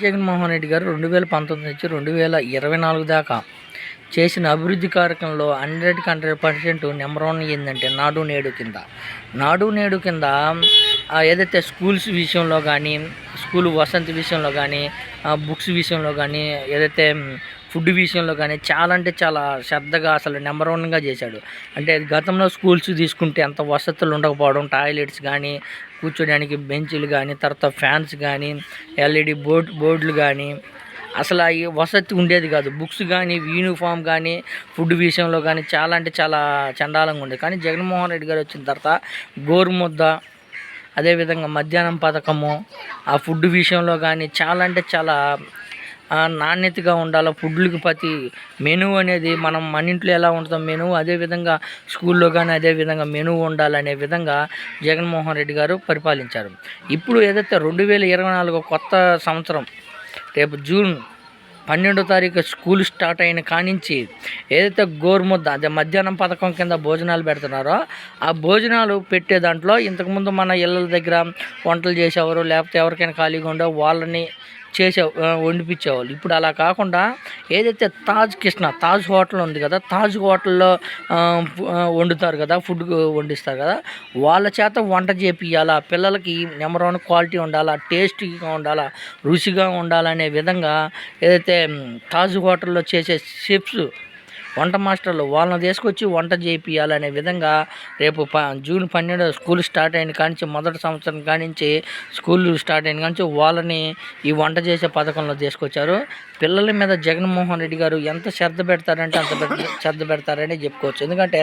జగన్మోహన్ రెడ్డి గారు రెండు వేల పంతొమ్మిది నుంచి రెండు వేల ఇరవై నాలుగు దాకా చేసిన అభివృద్ధి కార్యక్రమంలో హండ్రెడ్కి హండ్రెడ్ పర్సెంట్ నెంబర్ వన్ ఏంటంటే నాడు నేడు కింద. నాడు నేడు కింద ఏదైతే స్కూల్స్ విషయంలో కానీ స్కూల్ వసంతి విషయంలో కానీ బుక్స్ విషయంలో కానీ ఏదైతే ఫుడ్ విషయంలో కానీ చాలా అంటే చాలా శ్రద్ధగా అసలు నెంబర్ వన్గా చేశాడు. అంటే గతంలో స్కూల్స్ తీసుకుంటే అంత వసతులు ఉండకపోవడం టాయిలెట్స్ కానీ కూర్చోడానికి బెంచీలు కానీ తర్వాత ఫ్యాన్స్ కానీ ఎల్ఈడి బోర్డ్ బోర్డులు కానీ అసలు ఈ వసతి ఉండేది కాదు. బుక్స్ కానీ యూనిఫామ్ కానీ ఫుడ్ విషయంలో కానీ చాలా అంటే చాలా చండాలంగా ఉండేది కానీ జగన్మోహన్ రెడ్డి గారు వచ్చిన తర్వాత గోరుముద్ద అదేవిధంగా మధ్యాహ్నం పథకము ఆ ఫుడ్ విషయంలో కానీ చాలా అంటే చాలా నాణ్యతగా ఉండాలి? ఫుడ్లకి ప్రతి మెనూ అనేది మనం మన ఇంట్లో ఎలా ఉంటుందో మెనూ అదేవిధంగా స్కూల్లో కానీ అదేవిధంగా మెనూ ఉండాలనే విధంగా జగన్మోహన్ రెడ్డి గారు పరిపాలించారు. ఇప్పుడు ఏదైతే రెండు వేల ఇరవై నాలుగు కొత్త సంవత్సరం రేపు జూన్ పన్నెండో తారీఖు స్కూల్ స్టార్ట్ అయిన కానించి ఏదైతే గోరుముద్ద అదే మధ్యాహ్నం పథకం కింద భోజనాలు పెడుతున్నారో ఆ భోజనాలు పెట్టే దాంట్లో ఇంతకుముందు మన ఇళ్ళ దగ్గర వంటలు చేసేవారు లేకపోతే ఎవరికైనా ఖాళీగా ఉండో వాళ్ళని చేసే వండిపించేవాళ్ళు ఇప్పుడు అలా కాకుండా ఏదైతే తాజ్ కృష్ణ తాజ్ హోటల్ ఉంది కదా తాజ్ హోటల్లో వండుతారు కదా ఫుడ్ వండిస్తారు కదా వాళ్ళ చేత వంట చేపియాలా పిల్లలకి నెంబర్ వన్ క్వాలిటీ ఉండాలా? టేస్టీగా ఉండాలా? రుచిగా ఉండాలనే విధంగా ఏదైతే తాజ్ హోటల్లో చేసే షెఫ్స్ వంట మాస్టర్లు వాళ్ళని తీసుకొచ్చి వంట చేయించాలనే విధంగా రేపు ప జూన్ పన్నెండు స్కూల్ స్టార్ట్ అయిన కానించి మొదటి సంవత్సరం కానించి స్కూల్ స్టార్ట్ అయిన కానించి వాళ్ళని ఈ వంట చేసే పథకంలో తీసుకొచ్చారు. పిల్లల మీద జగన్మోహన్ రెడ్డి గారు ఎంత శ్రద్ధ పెడతారంటే అంత పెద్ద శ్రద్ధ పెడతారని చెప్పుకోవచ్చు. ఎందుకంటే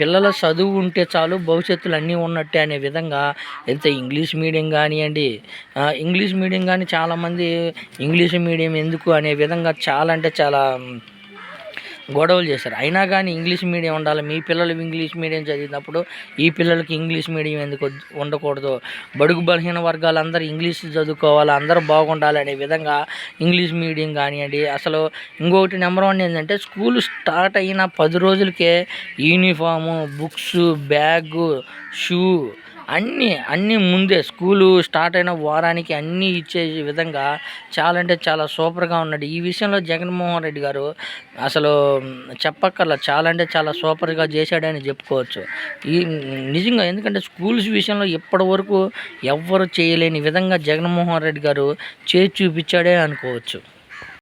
పిల్లల చదువు ఉంటే చాలు భవిష్యత్తులు అన్నీ ఉన్నట్టే అనే విధంగా ఎంత ఇంగ్లీష్ మీడియం కానివ్వండి ఇంగ్లీష్ మీడియం కానీ చాలామంది ఇంగ్లీష్ మీడియం ఎందుకు అనే విధంగా చాలా అంటే చాలా గొడవలు చేశారు. అయినా కానీ ఇంగ్లీష్ మీడియం ఉండాలి. మీ పిల్లలు ఇంగ్లీష్ మీడియం చదివినప్పుడు ఈ పిల్లలకి ఇంగ్లీష్ మీడియం ఎందుకు ఉండకూడదు? బడుగు బలహీన వర్గాలందరూ ఇంగ్లీష్ చదువుకోవాలి అందరూ బాగుండాలి అనే విధంగా ఇంగ్లీష్ మీడియం కానివ్వండి. అసలు ఇంకొకటి నెంబర్ వన్ ఏంటంటే స్కూల్ స్టార్ట్ అయిన పది రోజులకే యూనిఫాము బుక్స్ బ్యాగు షూ అన్నీ అన్నీ ముందే స్కూలు స్టార్ట్ అయిన వారానికి అన్నీ ఇచ్చే విధంగా చాలా అంటే చాలా సూపర్గా ఉన్నాడు. ఈ విషయంలో జగన్మోహన్ రెడ్డి గారు అసలు చెప్పక్కర్లా చాలా అంటే చాలా సూపర్గా చేశాడని చెప్పుకోవచ్చు. ఈ నిజంగా ఎందుకంటే స్కూల్స్ విషయంలో ఇప్పటి వరకు ఎవ్వరు చేయలేని విధంగా జగన్మోహన్ రెడ్డి గారు చేసి చూపించాడే అనుకోవచ్చు.